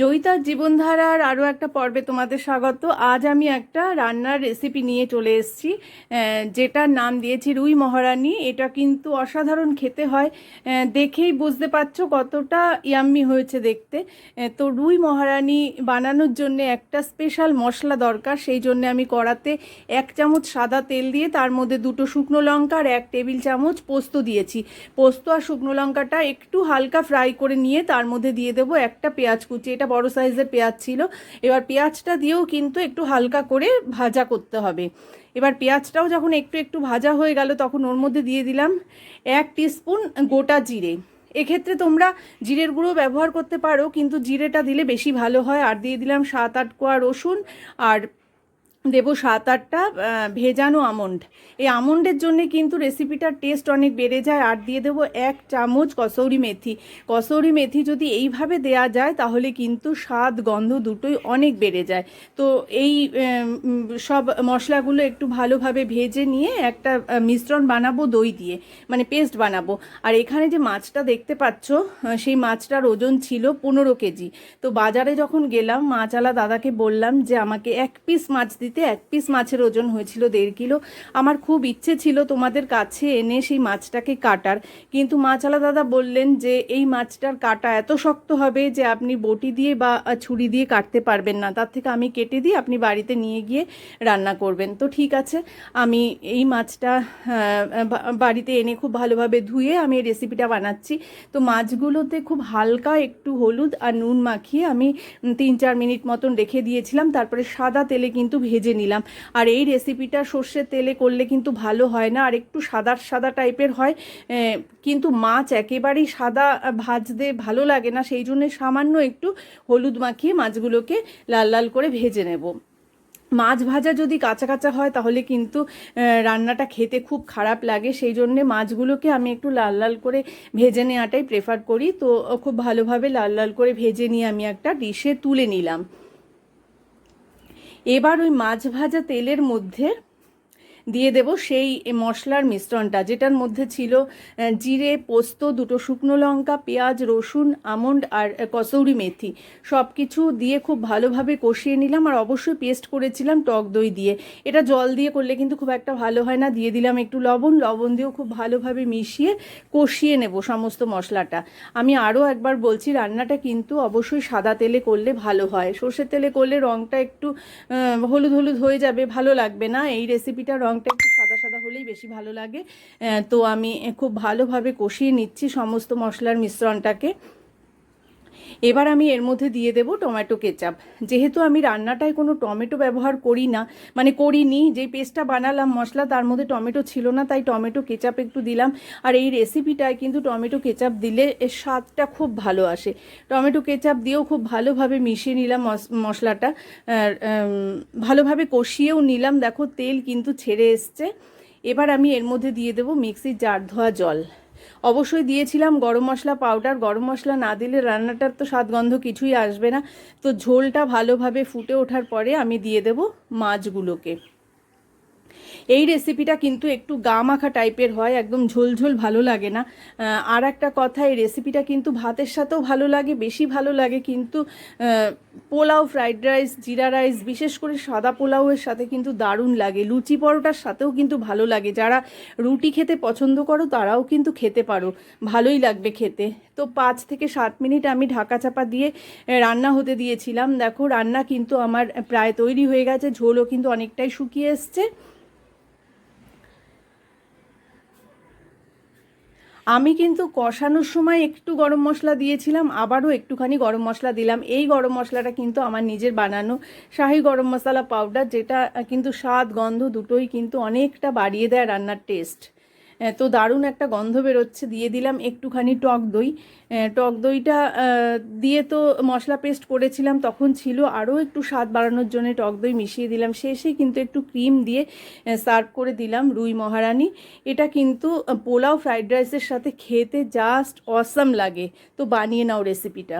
জয়িতার জীবনধারার আরও একটা পর্বে তোমাদের স্বাগত। আজ আমি একটা রান্নার রেসিপি নিয়ে চলে এসেছি যেটার নাম দিয়েছি রুই মহারানী। এটা কিন্তু অসাধারণ খেতে হয় দেখেই বুঝতে পারছ কতটা ইয়াম্মি হয়েছে দেখতে। তো রুই মহারানী বানানোর জন্য একটা স্পেশাল মশলা দরকার, সেই জন্য আমি কড়াতে এক চামচ সাদা তেল দিয়ে তার মধ্যে দুটো শুকনো লঙ্কা আর এক টেবিল চামচ পোস্ত দিয়েছি। পোস্ত আর শুকনো লঙ্কাটা একটু হালকা ফ্রাই করে নিয়ে তার মধ্যে দিয়ে দেবো একটা পেঁয়াজ কুচি। এটা বড় সাইজের পেঁয়াজ ছিল। এবার পেঁয়াজটা দিয়েও কিন্তু একটু হালকা করে ভাজা করতে হবে। এবার পেঁয়াজটাও যখন একটু একটু ভাজা হয়ে গেল, তখন ওর মধ্যে দিয়ে দিলাম এক টিস্পুন গোটা জিরে। এক্ষেত্রে তোমরা জিরের গুঁড়ো ব্যবহার করতে পারো, কিন্তু জিরেটা দিলে বেশি ভালো হয়। আর দিয়ে দিলাম সাত আট কোয়া রসুন আর দেবো সাত আটটা ভেজানো আমন্ড। এই আমন্ডের জন্য কিন্তু রেসিপিটার টেস্ট অনেক বেড়ে যায়। আর দিয়ে দেবো এক চামচ কসৌরি মেথি। কসৌরি মেথি যদি এইভাবে দেয়া যায়, তাহলে কিন্তু স্বাদ, গন্ধ দুটোই অনেক বেড়ে যায়। তো এই সব মশলাগুলো একটু ভালোভাবে ভেজে নিয়ে একটা মিশ্রণ বানাবো দই দিয়ে। মানে পেস্ট বানাবো। আর এখানে যে মাছটা দেখতে পাচ্ছ সেই মাছটার ওজন ছিল পনেরো কেজি। তো বাজারে যখন গেলাম মাছওয়ালা দাদাকে বললাম যে, আমাকে এক পিস মাছ দিতে এক পিস মাছের ওজন হয়েছিল দেড় কিলো। আমার খুব ইচ্ছে ছিল তোমাদের কাছে এনে সেই মাছটাকে কাটার। কিন্তু মাছওয়ালা দাদা বললেন যে, এই মাছটার কাটা এত শক্ত হবে যে আপনি বটি দিয়ে বা ছুরি দিয়ে কাটতে পারবেন না। তার থেকে আমি কেটে দিই আপনি বাড়িতে নিয়ে গিয়ে রান্না করবেন। তো ঠিক আছে, আমি এই মাছটা বাড়িতে এনে খুব ভালোভাবে ধুয়ে আমি এই রেসিপিটা বানাচ্ছি। তো মাছগুলোতে খুব হালকা একটু হলুদ আর নুন মাখিয়ে আমি তিন চার মিনিট মতন রেখে দিয়েছিলাম। তারপরে সাদা তেলে কিন্তু ভেজে নিলাম। আর এই রেসিপিটা সর্ষের তেলে করলে কিন্তু ভালো হয় না, আর একটু সাদা সাদা টাইপের হয়। কিন্তু মাছ একেবারেই সাদা ভাজতে ভালো লাগে না, সেই জন্য সামান্য একটু হলুদ মাখিয়ে মাছগুলোকে লাল লাল করে ভেজে নেব। মাছ ভাজা যদি কাঁচা কাঁচা হয়, তাহলে কিন্তু রান্নাটা খেতে খুব খারাপ লাগে। সেই জন্যে মাছগুলোকে আমি একটু লাল লাল করে ভেজে নেওয়াটাই প্রেফার করি। তো, খুব ভালোভাবে লাল লাল করে ভেজে নিয়ে আমি একটা ডিশে তুলে নিলাম। এবার ওই মাছ ভাজা তেলের মধ্যে দিয়ে দেব সেই মশলার মিশ্রণটা, যেটার মধ্যে ছিল জিরে, পোস্ত, দুটো শুকনো লঙ্কা, পেঁয়াজ, রসুন, আমন্ড আর কসৌরি মেথি। সব কিছু দিয়ে খুব ভালোভাবে কষিয়ে নিলাম আর অবশ্যই পেস্ট করেছিলাম টক দই দিয়ে। এটা জল দিয়ে করলে কিন্তু খুব একটা ভালো হয় না। দিয়ে দিলাম একটু লবণ লবণ দিয়েও খুব ভালোভাবে মিশিয়ে কষিয়ে নেব সমস্ত মশলাটা। আমি আরও একবার বলছি, রান্নাটা কিন্তু অবশ্যই সাদা তেলে করলে ভালো হয়। সর্ষের তেলে করলে রঙটা একটু হলুদ হলুদ হয়ে যাবে, ভালো লাগবে না। এই রেসিপিটা রঙটা একটু সাদা সাদা হলেই বেশি ভালো লাগে। তো আমি খুব ভালোভাবে কষিয়ে নিচ্ছি সমস্ত মশলার মিশ্রণটাকে। এবার আমি এর মধ্যে দিয়ে দেব টমেটো কেচাপ। যেহেতু আমি রান্নাটায় কোনো টমেটো ব্যবহার করি না মানে করিনি, যেই পেস্টটা বানালাম, মশলা তার মধ্যে টমেটো ছিল না, তাই টমেটো কেচাপ একটু দিলাম। আর এই রেসিপিটায় কিন্তু টমেটো কেচাপ দিলে এর স্বাদটা খুব ভালো আসে। টমেটো কেচাপ দিয়েও খুব ভালোভাবে মিশিয়ে নিলাম মশ- মশলাটা। ভালোভাবে কষিয়েও নিলাম। দেখো তেল কিন্তু ছেড়ে এসছে। এবার আমি এর মধ্যে দিয়ে দেবো মিক্সির জার ধোয়া জল। অবশ্যই দিয়েছিলাম গরম মশলা পাউডার গরম মশলা না দিলে রান্নাটার তো স্বাদগন্ধ কিছুই আসবে না। তো ঝোলটা ভালোভাবে ফুটে ওঠার পরে আমি দিয়ে দেব মাছগুলোকে। এই রেসিপিটা কিন্তু একটু গা মাখা টাইপের হয়, একদম ঝোলঝোল ভালো লাগে না। আর একটা কথা, এই রেসিপিটা কিন্তু ভাতের সাথেও ভালো লাগে, বেশি ভালো লাগে কিন্তু pulao fried rice jeera rice বিশেষ করে সাদা পোলাওয়ের সাথে কিন্তু দারুণ লাগে। লুচি পরোটার সাথেও কিন্তু ভালো লাগে। যারা রুটি খেতে পছন্দ করো, তারাও কিন্তু খেতে পারো। ভালোই লাগবে খেতে। তো পাঁচ থেকে সাত মিনিট আমি ঢাকা চাপা দিয়ে রান্না হতে দিয়েছিলাম। দেখো, রান্না কিন্তু আমার প্রায় তৈরি হয়ে গেছে। ঝোলও কিন্তু অনেকটাই শুকিয়ে এসছে। আমি কিন্তু কষানোর সময় একটু গরম মশলা দিয়েছিলাম, আবারও একটুখানি গরম মশলা দিলাম। এই গরম মশলাটা কিন্তু আমার নিজের বানানো শাহি গরম মশলা পাউডার যেটা কিন্তু স্বাদ, গন্ধ দুটোই কিন্তু অনেকটা বাড়িয়ে দেয় রান্নার টেস্ট তো দারুণ একটা গন্ধ বেরোচ্ছে, দিয়ে দিলাম একটুখানি টক দই। টক দইটা দিয়ে তো মশলা পেস্ট করেছিলাম, তখন ছিল আরও একটু স্বাদ বাড়ানোর জন্য টক দই মিশিয়ে দিলাম। শেষে কিন্তু একটু ক্রিম দিয়ে সার্ভ করে দিলাম রুই মহারানী। এটা কিন্তু পোলাও ফ্রাইড রাইসের সাথে খেতে জাস্ট অসাম লাগে। তো বানিয়ে নাও রেসিপিটা।